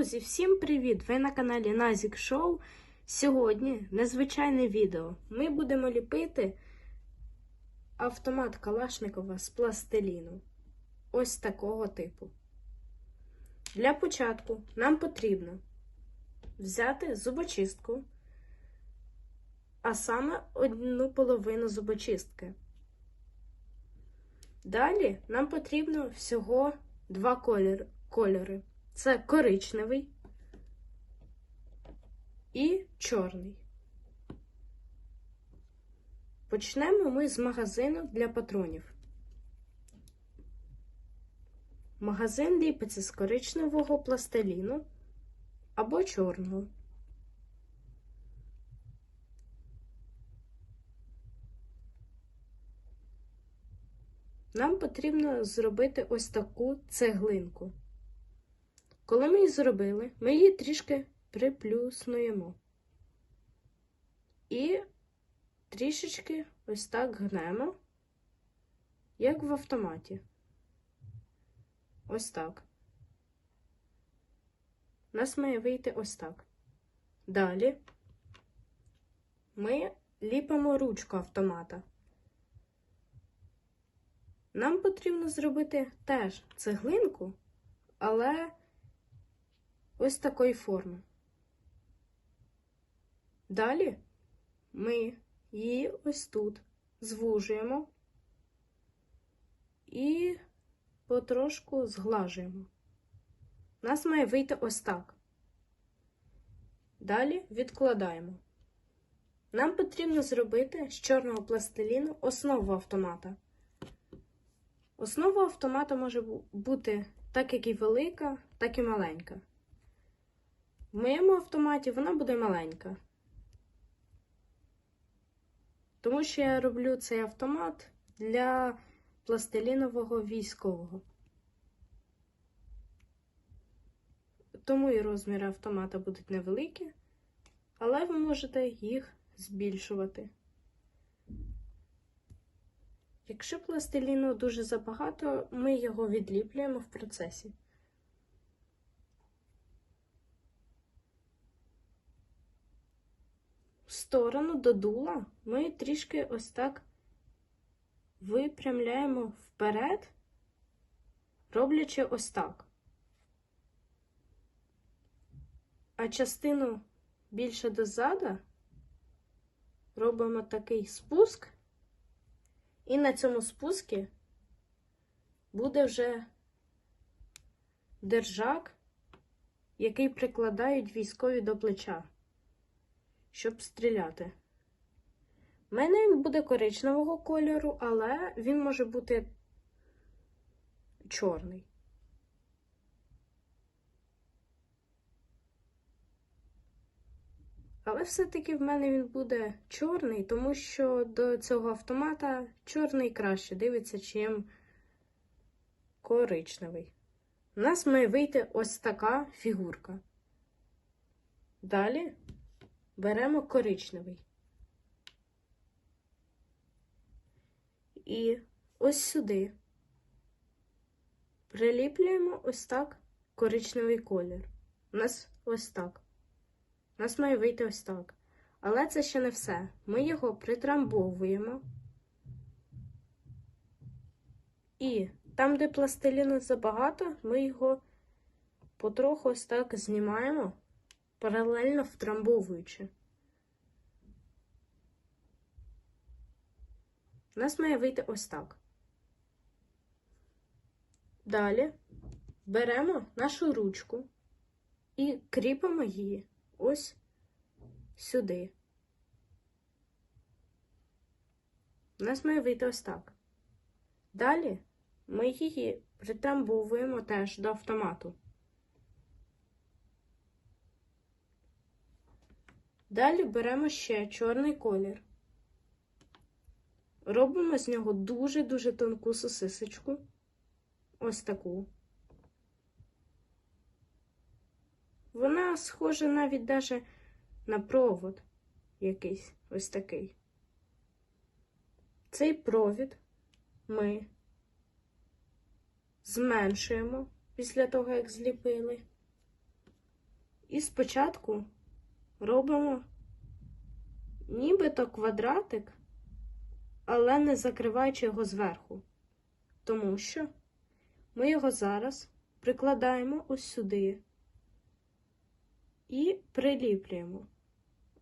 Друзі, всім привіт! Ви на каналі Назік Шоу. Сьогодні незвичайне відео. Ми будемо ліпити автомат Калашникова з пластиліну. Ось такого типу. Для початку нам потрібно взяти зубочистку, а саме одну половину зубочистки. Далі нам потрібно всього два кольори. Це коричневий і чорний. Почнемо ми з магазину для патронів. Магазин ліпиться з коричневого пластиліну або чорного. Нам потрібно зробити ось таку цеглинку. Коли ми її зробили, ми її трішки приплюснуємо. І трішечки ось так гнемо, як в автоматі. Ось так. У нас має вийти ось так. Далі ми ліпимо ручку автомата. Нам потрібно зробити теж цеглинку, але ось такої форми. Далі ми її ось тут звужуємо і потрошку зглажуємо. У нас має вийти ось так. Далі відкладаємо. Нам потрібно зробити з чорного пластиліну основу автомата. Основа автомата може бути так як і велика, так і маленька. В моєму автоматі вона буде маленька. Тому що я роблю цей автомат для пластилінового військового. Тому і розміри автомата будуть невеликі, але ви можете їх збільшувати. Якщо пластиліну дуже забагато, ми його відліплюємо в процесі. Сторону до дула ми трішки ось так випрямляємо вперед, роблячи ось так. А частину більше дозаду робимо такий спуск. І на цьому спуску буде вже держак, який прикладають військові до плеча, щоб стріляти. У мене він буде коричневого кольору, але він може бути чорний. Але все-таки в мене він буде чорний, тому що до цього автомата чорний краще дивиться, чим коричневий. У нас має вийти ось така фігурка. Далі беремо коричневий. І ось сюди приліплюємо ось так коричневий колір. У нас ось так. У нас має вийти ось так. Але це ще не все. Ми його притрамбовуємо. І там, де пластиліну забагато, ми його потроху ось так знімаємо, паралельно втрамбовуючи. У нас має вийти ось так. Далі беремо нашу ручку і кріпимо її ось сюди. У нас має вийти ось так. Далі ми її притрамбовуємо теж до автомату. Далі беремо ще чорний колір. Робимо з нього дуже-дуже тонку сосисочку. Ось таку. Вона схожа навіть даже на провод якийсь ось такий. Цей провід ми зменшуємо після того, як зліпили. І спочатку робимо нібито квадратик, але не закриваючи його зверху. Тому що ми його зараз прикладаємо ось сюди і приліплюємо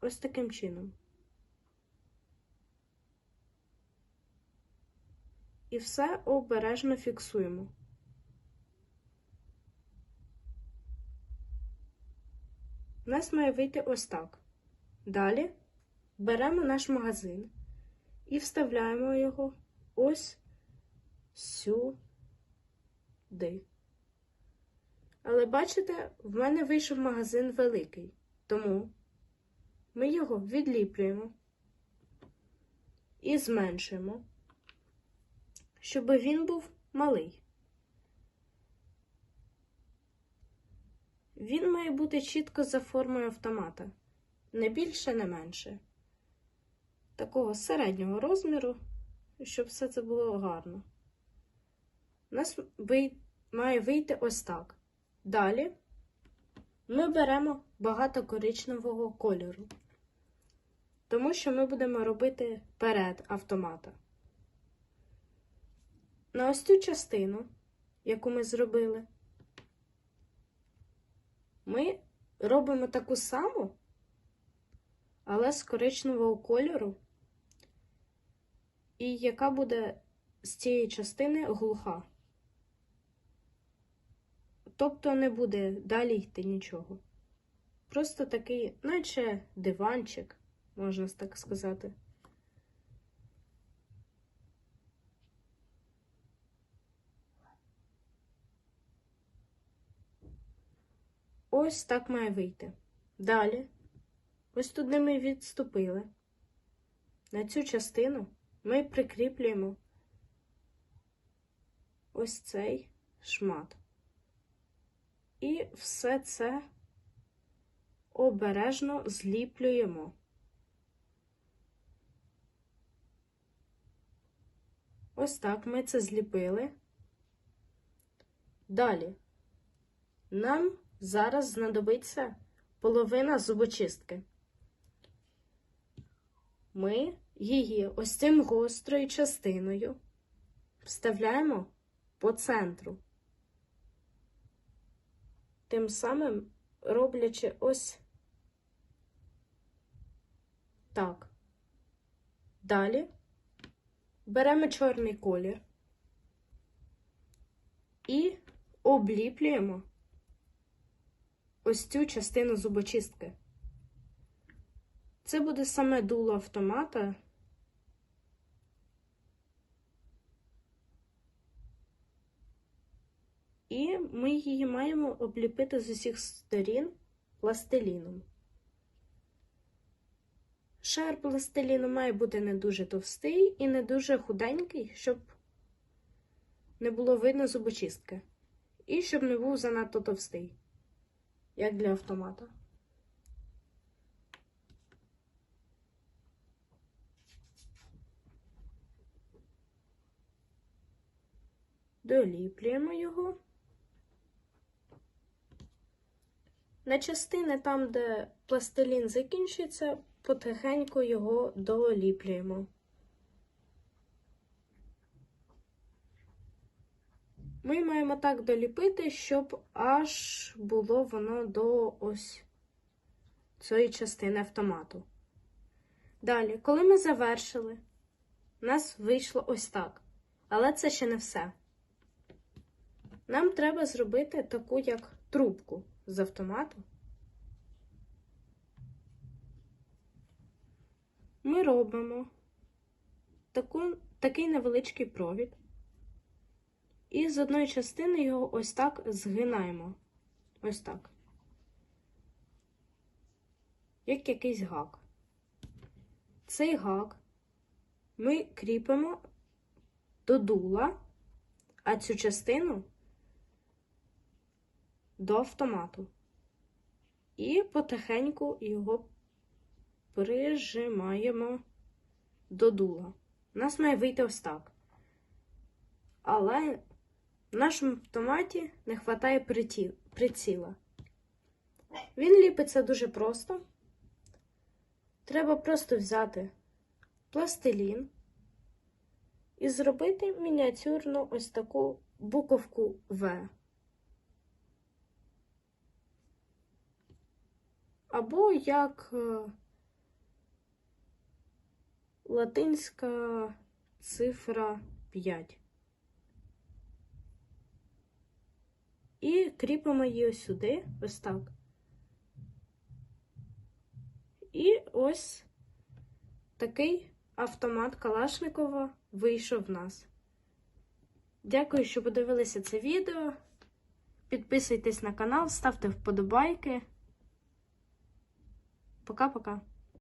ось таким чином. І все обережно фіксуємо. У нас має вийти ось так. Далі беремо наш магазин і вставляємо його ось сюди. Але бачите, в мене вийшов магазин великий, тому ми його відліплюємо і зменшуємо, щоб він був малий. Він має бути чітко за формою автомата, не більше, не менше. Такого середнього розміру, щоб все це було гарно. У нас має вийти ось так. Далі ми беремо багато коричневого кольору, тому що ми будемо робити перед автомата. На ось цю частину, яку ми зробили, ми робимо таку саму, але з коричневого кольору, і яка буде з цієї частини глуха. Тобто не буде далі йти нічого. Просто такий, наче диванчик, можна так сказати. Ось так має вийти. Далі, ось туди ми відступили. На цю частину ми прикріплюємо ось цей шмат. І все це обережно зліплюємо. Ось так ми це зліпили. Далі нам зараз знадобиться половина зубочистки. Ми її ось цим гострою частиною вставляємо по центру тим самим роблячи ось так. Далі беремо чорний колір і обліплюємо ось цю частину зубочистки. Це буде саме дуло автомата. І ми її маємо обліпити з усіх сторін пластиліном. Шар пластиліну має бути не дуже товстий і не дуже худенький, щоб не було видно зубочистки. І щоб не був занадто товстий, як для автомата. Доліплюємо його. На частини там, де пластилін закінчується, потихеньку його доліплюємо. Ми маємо так доліпити, щоб аж було воно до ось цієї частини автомату. Далі, коли ми завершили, у нас вийшло ось так. Але це ще не все. Нам треба зробити таку як трубку з автомату. Ми робимо таку, такий невеличкий провід, і з одної частини його ось так згинаємо. Ось так. Як якийсь гак. Цей гак ми кріпимо до дула, а цю частину до автомату. І потихеньку його прижимаємо до дула. У нас має вийти ось так. Але в нашому автоматі не вистачає приціла. Він ліпиться дуже просто. Треба просто взяти пластилін і зробити мініатюрну ось таку буковку В. Або як е, латинська цифра 5. І кріпимо її ось сюди, ось так. І ось такий автомат Калашникова вийшов в нас. Дякую, що подивилися це відео. Підписуйтесь на канал, ставте вподобайки. Пока-пока.